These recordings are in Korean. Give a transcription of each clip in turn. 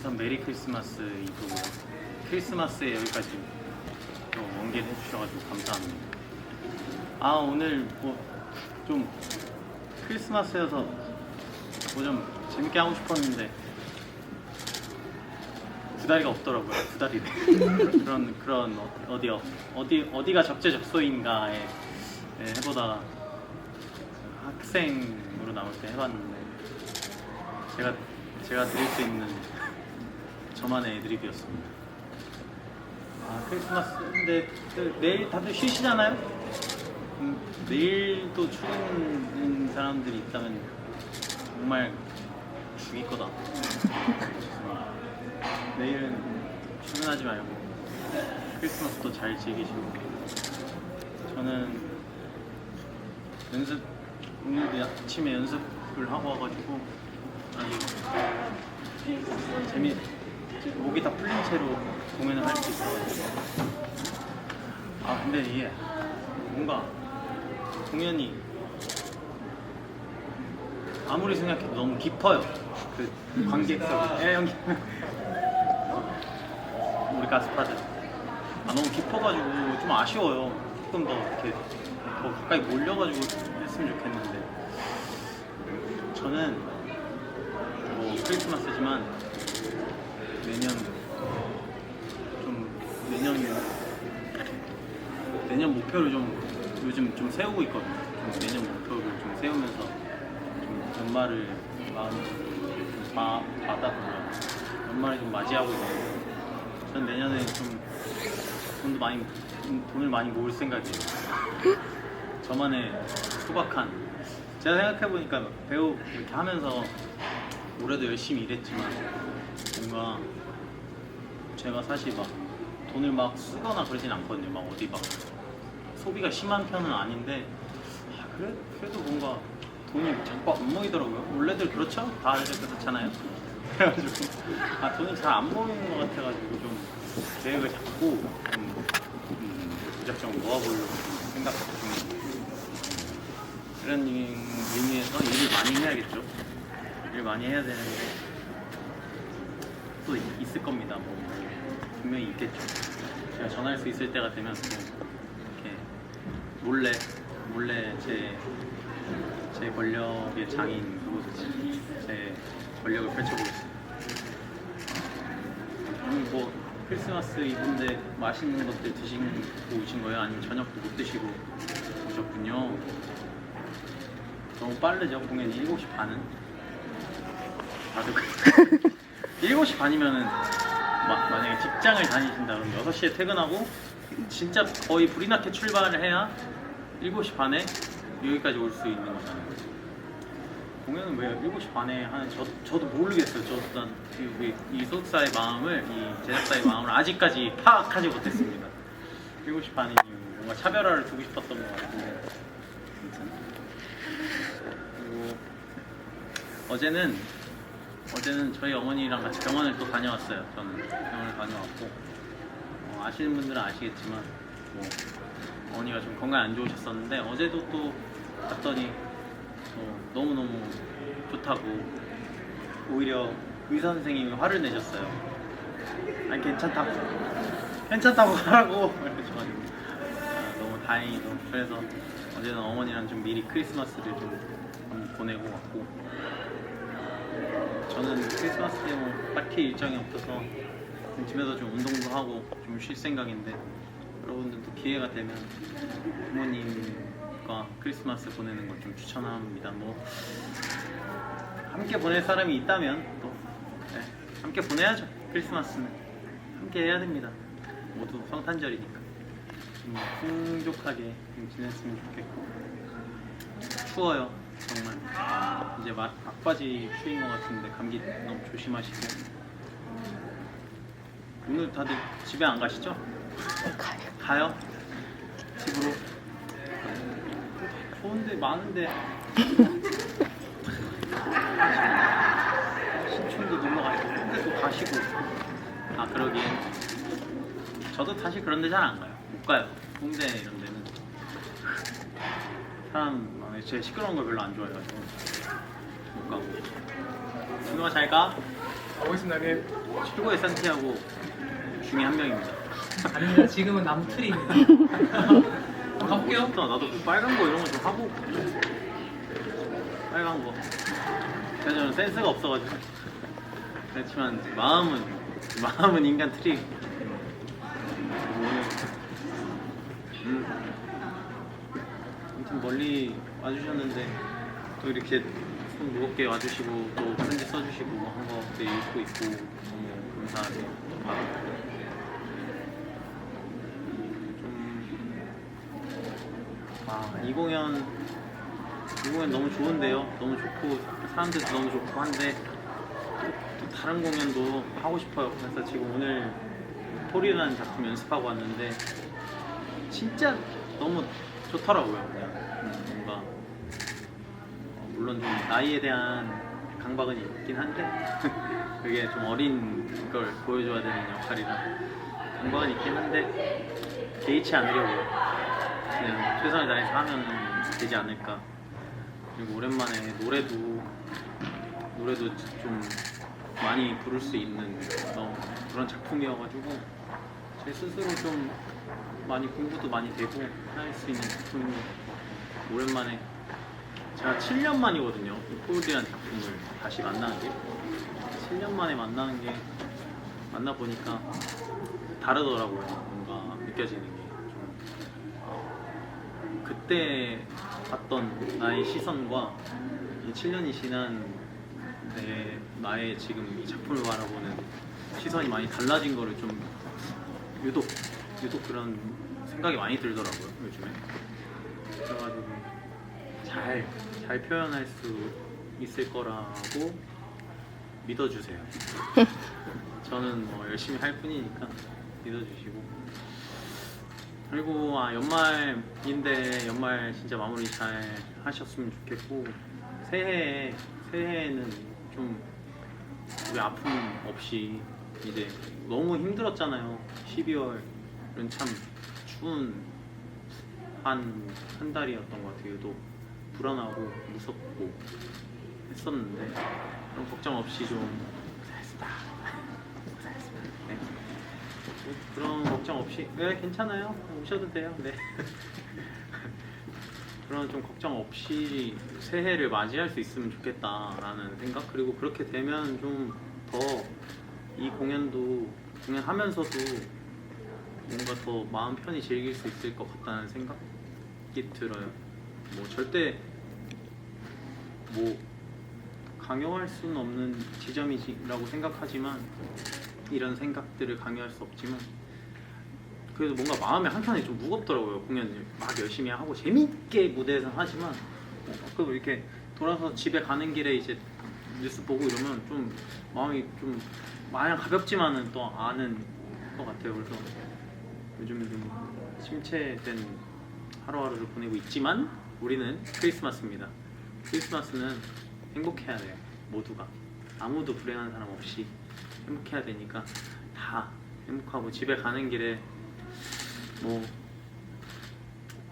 우선 메리 크리스마스 이브고요. 크리스마스에 여기까지 또 원기를 해주셔가지고 감사합니다. 아 오늘 뭐 좀 크리스마스여서 뭐 좀 재밌게 하고 싶었는데 구다리가 없더라고요. 구다리 그런 그런 어- 어디요 어디 어디가 적재적소인가에 네, 해보다가 학생으로 나올 때 해봤는데 제가 제가 드릴 수 있는 저만의 애드립이었습니다. 아 크리스마스인데 그 내일 다들 쉬시잖아요? 음, 내일도 출근인 사람들이 있다면 정말 죽일 거다. 내일은 출근하지 말고 크리스마스도 잘 즐기시고 저는 연습 오늘 아침에 연습을 하고 와가지고 아주 재미 목이 다 풀린 채로 공연을 할 수 있어가지고 아 근데 이게 뭔가 공연이 아무리 생각해도 너무 깊어요. 그 관객석 예 형님. 우리 가스파드 아 너무 깊어가지고 좀 아쉬워요. 조금 더 이렇게 더 가까이 몰려가지고 했으면 좋겠는데. 저는 뭐 크리스마스지만 내년 좀 내년 내년 목표를 좀 요즘 좀 세우고 있거든요. 좀 내년 목표를 좀 세우면서 좀 연말을 마음 좀 바, 받아보려 연말을 좀 맞이하고 있는데 전 내년에 좀 돈도 많이 좀 돈을 많이 모을 생각이에요. 저만의 소박한 제가 생각해 보니까 배우 이렇게 하면서 올해도 열심히 일했지만 뭔가 제가 사실 막 돈을 막 쓰거나 그러진 않거든요. 막 어디 막 소비가 심한 편은 아닌데 아, 그래, 그래도 뭔가 돈이 자꾸 안 모이더라고요. 원래들 그렇죠? 다들 그렇잖아요. 그래가지고 아 돈이 잘 안 모이는 것 같아가지고 좀 계획을 잡고 좀 음, 무작정 모아보려고 생각 중입니다. 그런 의미에서 일을 많이 해야겠죠. 일 많이 해야 되는데 또 있- 있을 겁니다. 뭐 분명히 있겠죠. 제가 전할 수 있을 때가 되면 또 이렇게 몰래 몰래 제 제 권력의 장인 그곳에서 제 권력을 펼쳐보겠습니다. 오늘 뭐 크리스마스 이브인데 맛있는 것들 드시고 오신 거예요? 아니면 저녁도 못 드시고 오셨군요. 너무 빠르죠 공연이 7시 반은 다들 7시 반이면은 마- 만약에 직장을 다니신다 그러면 6시에 퇴근하고 진짜 거의 불이 나게 출발을 해야 7시 반에 여기까지 올 수 있는 거잖아요. 공연은 왜 7시 반에 하는 저, 저도 모르겠어요. 저도 난 이, 이 소속사의 마음을 이 제작사의 마음을 아직까지 파악하지 못했습니다. 7시 반이니 뭔가 차별화를 두고 싶었던 것 아무튼. 그리고 어제는 어제는 저희 어머니랑 같이 병원을 또 다녀왔어요. 저는 병원을 다녀왔고 어, 아시는 분들은 아시겠지만 뭐 어머니가 좀 건강 안 좋으셨었는데 어제도 또 갔더니 어, 너무 너무 좋다고 오히려 의사 선생님이 화를 내셨어요. 아니 괜찮다고 괜찮다고 하라고 이러셔가지고 아, 너무 다행히도 그래서 어제는 어머니랑 좀 미리 크리스마스를 좀 보내고 왔고 저는 크리스마스 때 뭐 딱히 일정이 없어서 집에서 좀 운동도 하고 좀 쉴 생각인데 여러분들도 기회가 되면 부모님과 크리스마스 보내는 걸 좀 추천합니다. 뭐 함께 보낼 사람이 있다면 또 네, 함께 보내야죠. 크리스마스는 함께 해야 됩니다. 모두 성탄절이니까 좀 풍족하게 좀 지냈으면 좋겠고 추워요 정말. 이제 막, 막바지 추인 것 같은데 감기 너무 조심하시고. 오늘 다들 집에 안 가시죠? 가요. 가요? 집으로? 좋은데 많은데. 신촌도 놀러 가시고 홍대도 가시고. 아 그러기엔 저도 사실 그런 데 잘 안 가요. 못 가요. 홍대 이런 데는. 사람 많아요. 제가 시끄러운 걸 별로 안 좋아해가지고 못 가고 준호가 잘 가? 가보겠습니다. 그 최고의 산티아고 중에 한 명입니다. 아닙니다. 지금은 남트리입니다. 가볼게요. 멋있다. 나도 그 빨간 거 이런 거 좀 하고 빨간 거. 제가 저는 센스가 없어가지고 그렇지만 마음은 마음은 인간 트릭. 오늘 음. 아무튼 멀리 와주셨는데 또 이렇게 손 무겁게 와주시고 또 편지 써주시고 한 것도 읽고 있고 너무 감사하게 받았고 좀 아, 이 공연 이 공연 너무 좋은데요. 너무 좋고 사람들도 너무 좋고 한데 또, 또 다른 공연도 하고 싶어요. 그래서 지금 오늘 폴이라는 작품 연습하고 왔는데 진짜 너무 좋더라고요. 그냥 음, 뭔가 어, 물론 좀 나이에 대한 강박은 있긴 한데 그게 좀 어린 걸 보여줘야 되는 역할이라 강박은 있긴 한데 개의치 않으려고 그냥 최선을 다해서 하면 되지 않을까. 그리고 오랜만에 노래도 노래도 좀 많이 부를 수 있는 그런, 그런 작품이어가지고 제 스스로 좀 많이 공부도 많이 되고 할 수 있는 같고 오랜만에 제가 7년 만이거든요. 이 폴드라는 작품을 다시 만나는 게 7년 만에 만나는 게 만나 보니까 다르더라고요. 뭔가 느껴지는 게좀 그때 봤던 나의 시선과 이 7년이 지난 내 나의 지금 이 작품을 바라보는 시선이 많이 달라진 거를 좀 유독 유독 그런 생각이 많이 들더라고요 요즘에. 그래가지고 잘 잘 표현할 수 있을 거라고 믿어주세요. 저는 뭐 열심히 할 뿐이니까 믿어주시고. 그리고 아 연말인데 연말 진짜 마무리 잘 하셨으면 좋겠고 새해에 새해에는 좀 우리 아픔 없이 이제 너무 힘들었잖아요. 12월은 참 추운 한 한 달이었던 것 같아요. 또 불안하고 무섭고 했었는데 그런 걱정 없이 좀 고생했습니다. 고생했습니다. 네. 뭐 그런 걱정 없이 네 괜찮아요. 오셔도 돼요. 네. 그런 좀 걱정 없이 새해를 맞이할 수 있으면 좋겠다라는 생각? 그리고 그렇게 되면 좀 더 이 공연도 공연하면서도 뭔가 더 마음 편히 즐길 수 있을 것 같다는 생각이 들어요. 뭐 절대 뭐 강요할 수는 없는 지점이라고 생각하지만 이런 생각들을 강요할 수 없지만 그래도 뭔가 마음의 한켠에 좀 무겁더라고요 공연을 막 열심히 하고 재밌게 무대에서 하지만 어, 가끔 이렇게 돌아서 집에 가는 길에 이제 뉴스 보고 이러면 좀 마음이 좀 마냥 가볍지만은 또 아는 것 같아요 그래서 요즘 좀 침체된 하루하루를 보내고 있지만 우리는 크리스마스입니다 크리스마스는 행복해야 돼요 모두가 아무도 불행한 사람 없이 행복해야 되니까 다 행복하고 집에 가는 길에 뭐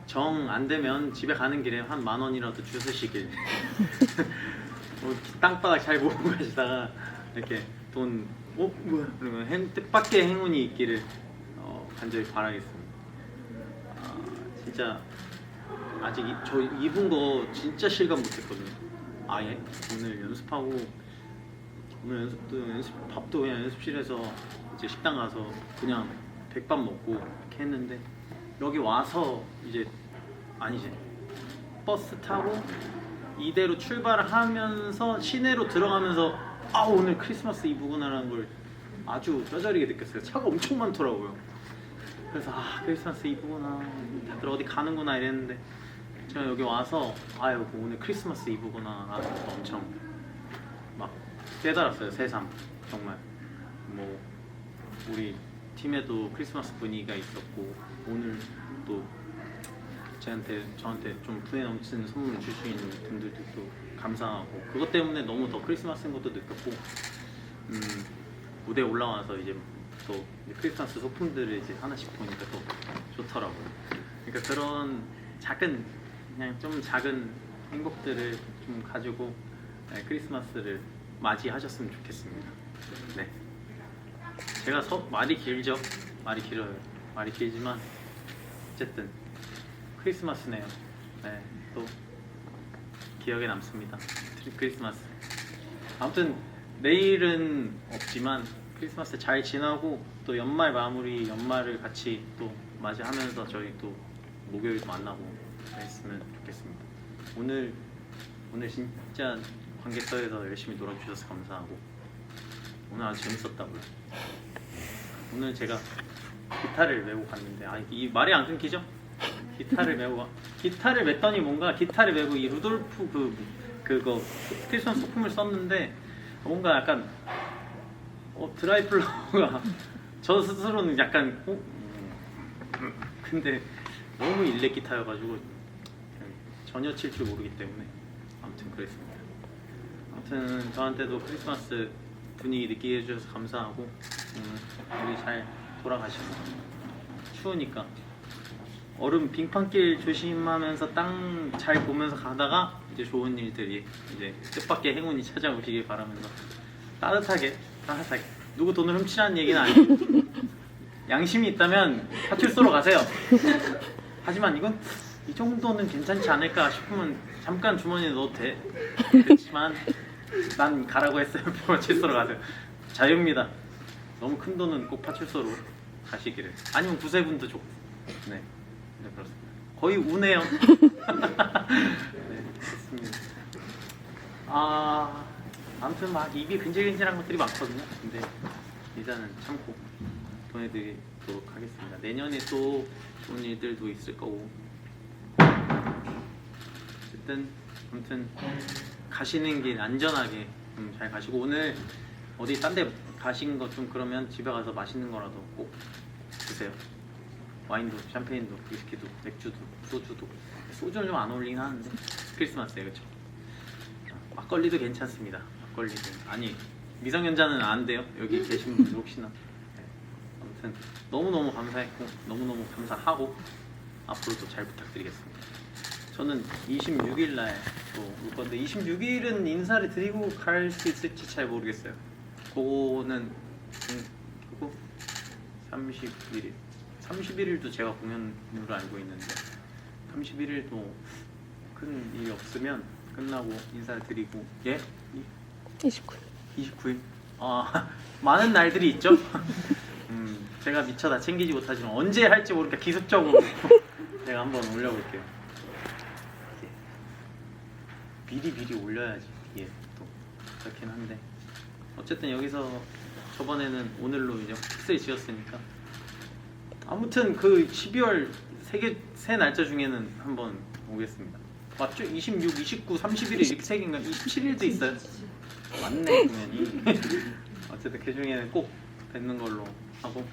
정 안 되면 집에 가는 길에 한 만 원이라도 주스시길 뭐 땅바닥 잘 모으고 가시다가 이렇게 돈 어? 뭐야? 그러면 행, 뜻밖의 행운이 있기를 어, 간절히 바라겠습니다. 아, 진짜 아직 이, 저 입은 거 진짜 실감 못했거든요. 아예 오늘 연습하고 오늘 연습도 연습 밥도 그냥 연습실에서 이제 식당 가서 그냥 백반 먹고 이렇게 했는데 여기 와서 이제 아니지. 버스 타고 이대로 출발을 하면서 시내로 들어가면서 아 오늘 크리스마스 이브구나라는 걸 아주 뼈저리게 느꼈어요. 차가 엄청 많더라고요 그래서 아 크리스마스 이브구나. 다들 어디 가는구나 이랬는데 제가 여기 와서 아 여기 오늘 크리스마스 이브구나. 라는 것도 엄청 막 깨달았어요 새삼. 정말. 뭐 우리 팀에도 크리스마스 분위기가 있었고 오늘 또 저한테 저한테 좀 분에 넘치는 선물을 줄수 있는 분들도 또 감사하고 그것 때문에 너무 더 크리스마스인 것도 느꼈고 음, 무대 에 올라와서 이제 또 이제 크리스마스 소품들을 이제 하나씩 보니까 또 좋더라고요. 그러니까 그런 작은 그냥 좀 작은 행복들을 좀 가지고 네, 크리스마스를 맞이하셨으면 좋겠습니다. 네. 제가 서, 말이 길죠? 말이 길어요. 말이 길지만 어쨌든 크리스마스네요. 네, 또 기억에 남습니다. 크리스마스. 아무튼 내일은 없지만 크리스마스 잘 지나고 또 연말 마무리 연말을 같이 또 맞이하면서 저희 또 목요일도 만나고 그랬으면 좋겠습니다. 오늘 오늘 진짜 관객석에서 열심히 놀아주셔서 감사하고 오늘 아주 재밌었다고요. 오늘 제가 기타를 메고 갔는데 아 이 말이 안 끊기죠? 기타를 메고 가- 기타를 맸더니 뭔가 기타를 메고 이 루돌프 그 그거 크리스마스 소품을 썼는데 뭔가 약간 어 드라이플러가 저 스스로는 약간 어? 음, 근데 너무 일렉 기타여가지고 전혀 칠 줄 모르기 때문에 아무튼 그랬습니다. 아무튼 저한테도 크리스마스 분위기 느끼게 해주셔서 감사하고 음, 우리 잘 돌아가시고 추우니까 얼음 빙판길 조심하면서 땅 잘 보면서 가다가 이제 좋은 일들이 이제 뜻밖의 행운이 찾아오시길 바라면서 따뜻하게 따뜻 하게 누구 돈을 훔치라는 얘기는 아니고 양심이 있다면 파출소로 가세요. 하지만 이건 이 정도는 괜찮지 않을까 싶으면 잠깐 주머니에 넣어도 돼. 그렇지만 난 가라고 했어요. 파출소로 가세요. 자유입니다. 너무 큰 돈은 꼭 파출소로 가시기를. 아니면 구세군도 좋고. 네, 네 그렇습니다. 거의 우네요. 네, 그렇습니다. 아, 아무튼 막 입이 근질근질한 것들이 많거든요. 근데 일단은 참고 보내드리도록 하겠습니다. 내년에 또 좋은 일들도 있을 거고. 어쨌든 아무튼 가시는 길 안전하게 좀잘 가시고 오늘 어디 딴 데 가신 거좀 그러면 집에 가서 맛있는 거라도 꼭 드세요. 와인도 샴페인도 위스키도 맥주도 소주도 소주는 좀 안 어울리긴 하는데 크리스마스에 그렇죠. 막걸리도 괜찮습니다. 막걸리도 아니 미성년자는 안 돼요. 여기 계신 분들 혹시나 네. 아무튼 너무 너무 감사했고 너무 너무 감사하고 앞으로도 잘 부탁드리겠습니다. 저는 26일 날또올 건데 26일은 인사를 드리고 갈 수 있을지 잘 모르겠어요. 그거는 음, 그거 31일 31일도 제가 공연으로 알고 있는데 31일도 큰 일이 없으면 끝나고 인사를 드리고 예? 29. 29일? 아 많은 날들이 있죠. 음 제가 미처 다 챙기지 못하지만 언제 할지 모르니까 기습적으로 제가 한번 올려볼게요. 미리 미리 올려야지 이게 또 그렇긴 한데 어쨌든 여기서 저번에는 오늘로 이제 픽스를 지었으니까 아무튼 그 12월 세개세 날짜 중에는 한번 오겠습니다. 맞죠? 26, 29, 31일 이렇게 세 개인가? 27일도 있어요. 맞네 공연이. 어쨌든 그 중에는 꼭 뵙는 걸로 하고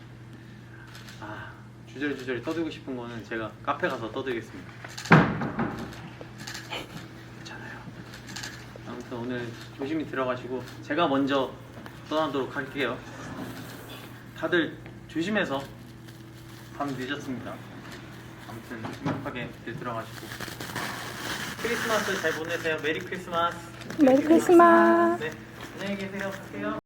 아 주저리주저리 떠들고 싶은 거는 제가 카페 가서 떠들겠습니다. 괜찮아요. 아무튼 오늘 조심히 들어가시고 제가 먼저 떠나도록 할게요. 다들 조심해서 밤 늦었습니다. 아무튼 행복하게 들어가시고 크리스마스 잘 보내세요. 메리 크리스마스. 메리 크리스마스. 네, 안녕히 계세요.